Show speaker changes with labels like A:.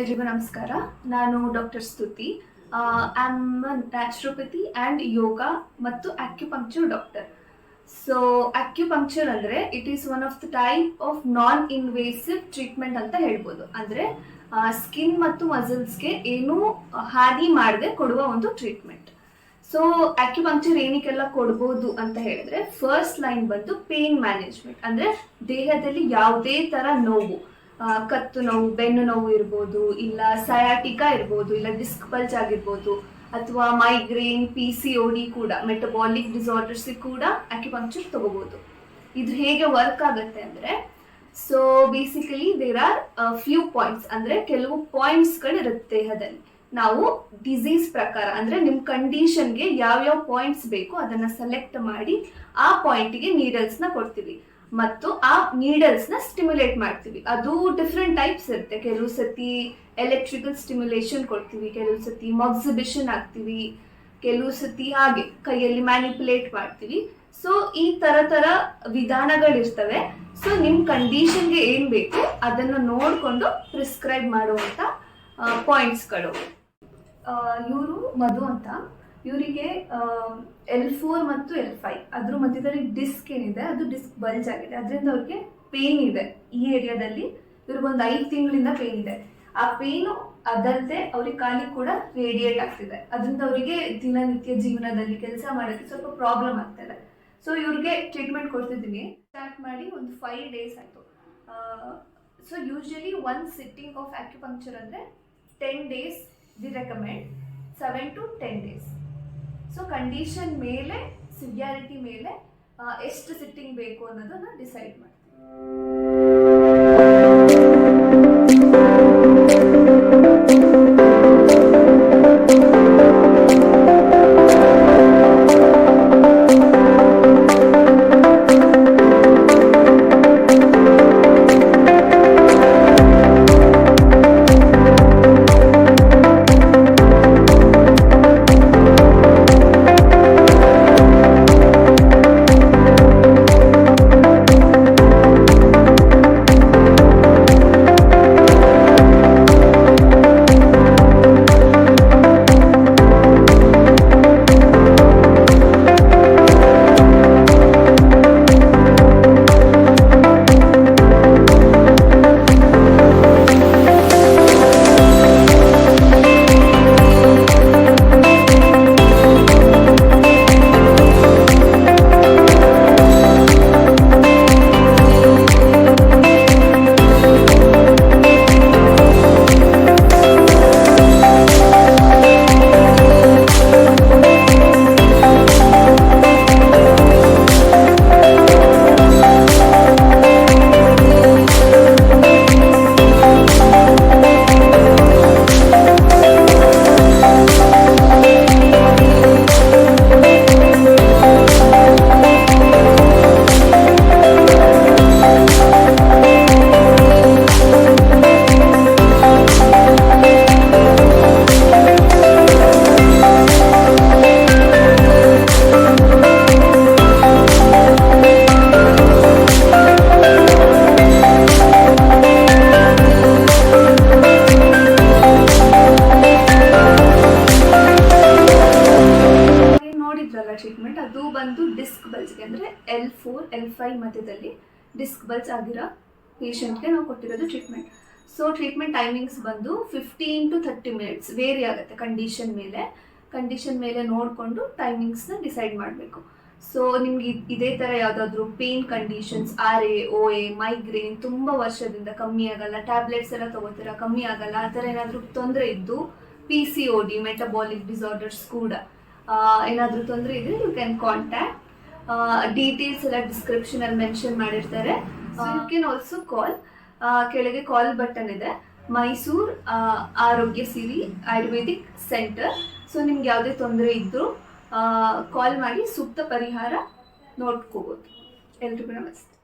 A: ಎಲ್ರಿಗೂ ನಮಸ್ಕಾರ. ನಾನು ಡಾಕ್ಟರ್ ಸ್ತುತಿ. ಆಮ್ ನ್ಯಾಚುರೋಪತಿ ಆ್ಯಂಡ್ ಯೋಗ ಮತ್ತು ಆಕ್ಯುಪಂಕ್ಚರ್ ಡಾಕ್ಟರ್ ಸೊ ಆಕ್ಯುಪಂಕ್ಚರ್ ಅಂದರೆ it is one of the type of non invasive treatment ಅಂತ ಹೇಳ್ಬೋದು. ಅಂದರೆ ಸ್ಕಿನ್ ಮತ್ತು ಮಸಲ್ಸ್ಗೆ ಏನೂ ಹಾನಿ ಮಾಡದೆ ಕೊಡುವ ಒಂದು ಟ್ರೀಟ್ಮೆಂಟ್ ಸೊ ಆಕ್ಯುಪಂಕ್ಚರ್ ಏನಕ್ಕೆಲ್ಲ ಕೊಡ್ಬೋದು ಅಂತ ಹೇಳಿದ್ರೆ ಫಸ್ಟ್ ಲೈನ್ ಬಂದು ಪೇನ್ ಮ್ಯಾನೇಜ್ಮೆಂಟ್ ಅಂದರೆ, ದೇಹದಲ್ಲಿ ಯಾವುದೇ ಥರ ನೋವು ಕತ್ತು ನೋವು, ಬೆನ್ನು ನೋವು ಇರ್ಬೋದು, ಇಲ್ಲ ಸಯಾಟಿಕಾ ಇರ್ಬೋದು, ಇಲ್ಲ ಡಿಸ್ಕ್ ಪಲ್ಚ್ ಆಗಿರ್ಬೋದು, ಅಥವಾ migraine P C O D ಕೂಡ ಮೆಟಬಾಲಿಕ್ ಡಿಸಾರ್ಡರ್ಸ್ ಕೂಡ ಆಕ್ಯುಪಂಕ್ಚರ್ ತಗೋಬಹುದು ಇದು ಹೇಗೆ ವರ್ಕ್ ಆಗುತ್ತೆ ಅಂದ್ರೆ so basically there are few points ಅಂದ್ರೆ ಕೆಲವು ಪಾಯಿಂಟ್ಸ್ಗಳು ಇರುತ್ತೆ ದೇಹದಲ್ಲಿ ನಾವು ಡಿಸೀಸ್ ಪ್ರಕಾರ, ಅಂದ್ರೆ ನಿಮ್ ಕಂಡೀಷನ್ಗೆ ಯಾವ್ಯಾವ ಪಾಯಿಂಟ್ಸ್ ಬೇಕು ಅದನ್ನ ಸೆಲೆಕ್ಟ್ ಮಾಡಿ ಆ ಪಾಯಿಂಟ್ಗೆ ನೀರಲ್ಸ್ನ ಕೊಡ್ತೀವಿ. ಮತ್ತು ಆ ನೀಡಲ್ಸ್ನ ಸ್ಟಿಮ್ಯುಲೇಟ್ ಮಾಡ್ತೀವಿ. ಅದು ಡಿಫ್ರೆಂಟ್ ಟೈಪ್ಸ್ ಇರುತ್ತೆ. ಕೆಲವು ಸತಿ ಎಲೆಕ್ಟ್ರಿಕಲ್ ಸ್ಟಿಮ್ಯುಲೇಷನ್ ಕೊಡ್ತೀವಿ, ಕೆಲವು ಸತಿ ಮಗ್ಸಿಬಿಷನ್ ಆಗ್ತೀವಿ ಕೆಲವು ಸತಿ ಹಾಗೆ ಕೈಯಲ್ಲಿ ಮ್ಯಾನಿಪುಲೇಟ್ ಮಾಡ್ತೀವಿ. ಸೊ ಈ ತರ ತರ ವಿಧಾನಗಳಿರ್ತವೆ. ಸೊ ನಿಮ್ ಕಂಡೀಷನ್ಗೆ ಏನ್ ಬೇಕು ಅದನ್ನು ನೋಡ್ಕೊಂಡು ಪ್ರಿಸ್ಕ್ರೈಬ್ ಮಾಡುವಂತ ಪಾಯಿಂಟ್ಸ್ಗಳು ಇವರು ಮಧು ಅಂತ. ಇವರಿಗೆ ಎಲ್ ಫೋರ್ ಮತ್ತು ಎಲ್ ಫೈವ್ ಅದ್ರ ಮಧ್ಯದಲ್ಲಿ ಡಿಸ್ಕ್ ಏನಿದೆ, ಅದು ಡಿಸ್ಕ್ ಬಲ್ಜ್ ಆಗಿದೆ. ಅದರಿಂದ ಅವ್ರಿಗೆ ಪೇನ್ ಇದೆ. ಈ ಏರಿಯಾದಲ್ಲಿ ಇವ್ರಿಗೊಂದು ಐದು ತಿಂಗಳಿಂದ ಪೇನ್ ಇದೆ. ಆ ಪೇನು ಅದಲ್ಲದೆ ಅವ್ರಿಗೆ ಖಾಲಿ ಕೂಡ ರೇಡಿಯೇಟ್ ಆಗ್ತಿದೆ. ಅದರಿಂದ ಅವರಿಗೆ ದಿನನಿತ್ಯ ಜೀವನದಲ್ಲಿ ಕೆಲಸ ಮಾಡೋಕ್ಕೆ ಸ್ವಲ್ಪ ಪ್ರಾಬ್ಲಮ್ ಆಗ್ತಿದೆ ಸೊ ಇವ್ರಿಗೆ ಟ್ರೀಟ್ಮೆಂಟ್ ಕೊಡ್ತಿದ್ದೀನಿ ಸ್ಟಾರ್ಟ್ ಮಾಡಿ ಒಂದು ಫೈವ್ ಡೇಸ್ ಆಯಿತು. So usually one sitting of acupuncture ಅಂದರೆ ten days the recommend seven to ten days so condition ಮೇಲೆ ಸಿವಿಯಾರಿಟಿ ಮೇಲೆ ಎಷ್ಟು ಸಿಟ್ಟಿಂಗ್ ಬೇಕು ಅನ್ನೋದನ್ನ ಡಿಸೈಡ್ ಮಾಡ್ತೀವಿ. ಡಿಸ್ಕ್ ಬಲ್ಸ್ಗೆ ಅಂದರೆ ಎಲ್ ಫೋರ್ ಎಲ್ ಫೈವ್ ಮಧ್ಯದಲ್ಲಿ ಡಿಸ್ಕ್ ಬಲ್ಸ್ ಆಗಿರೋ ಪೇಷಂಟ್ಗೆ ನಾವು ಕೊಟ್ಟಿರೋದು ಟ್ರೀಟ್ಮೆಂಟ್ ಸೊ ಟ್ರೀಟ್ಮೆಂಟ್ ಟೈಮಿಂಗ್ಸ್ ಬಂದು fifteen to thirty minutes vary ಆಗುತ್ತೆ ಕಂಡೀಷನ್ ಮೇಲೆ. ಕಂಡೀಷನ್ ಮೇಲೆ ನೋಡಿಕೊಂಡು ಟೈಮಿಂಗ್ಸ್ನ ಡಿಸೈಡ್ ಮಾಡಬೇಕು. ಸೊ ನಿಮ್ಗೆ ಇದ್- ಥರ ಯಾವುದಾದ್ರೂ pain conditions R A O A migraine ತುಂಬ ವರ್ಷದಿಂದ ಕಮ್ಮಿ ಆಗಲ್ಲ ಟ್ಯಾಬ್ಲೆಟ್ಸ್ ಎಲ್ಲ ತಗೋತೀರಾ, ಕಮ್ಮಿ ಆಗಲ್ಲ, ಆ ಥರ ಏನಾದರೂ ತೊಂದರೆ ಇದ್ದು P C O D metabolic disorders ಕೂಡ. ಏನಾದರೂ ತೊಂದರೆ ಇದ್ದರೆ ಯು ಕ್ಯಾನ್ ಕಾಂಟ್ಯಾಕ್ಟ್ ಡೀಟೇಲ್ಸ್ ಎಲ್ಲ ಡಿಸ್ಕ್ರಿಪ್ಷನ್ ಅಲ್ಲಿ ಮೆನ್ಷನ್ ಮಾಡಿರ್ತಾರೆ. ಯು ಕ್ಯಾನ್ ಆಲ್ಸೋ ಕಾಲ್ ಕೆಳಗೆ ಕಾಲ್ ಬಟನ್ ಇದೆ. ಮೈಸೂರ್ ಆರೋಗ್ಯ ಸಿರಿ ಆಯುರ್ವೇದಿಕ್ ಸೆಂಟರ್ ಸೊ ನಿಮ್ಗೆ ಯಾವುದೇ ತೊಂದರೆ ಇದ್ದರೂ ಕಾಲ್ ಮಾಡಿ ಸೂಕ್ತ ಪರಿಹಾರ ನೋಡ್ಕೋಬೋದು. ಎಲ್ರಿಗೂ ನಮಸ್ತೆ.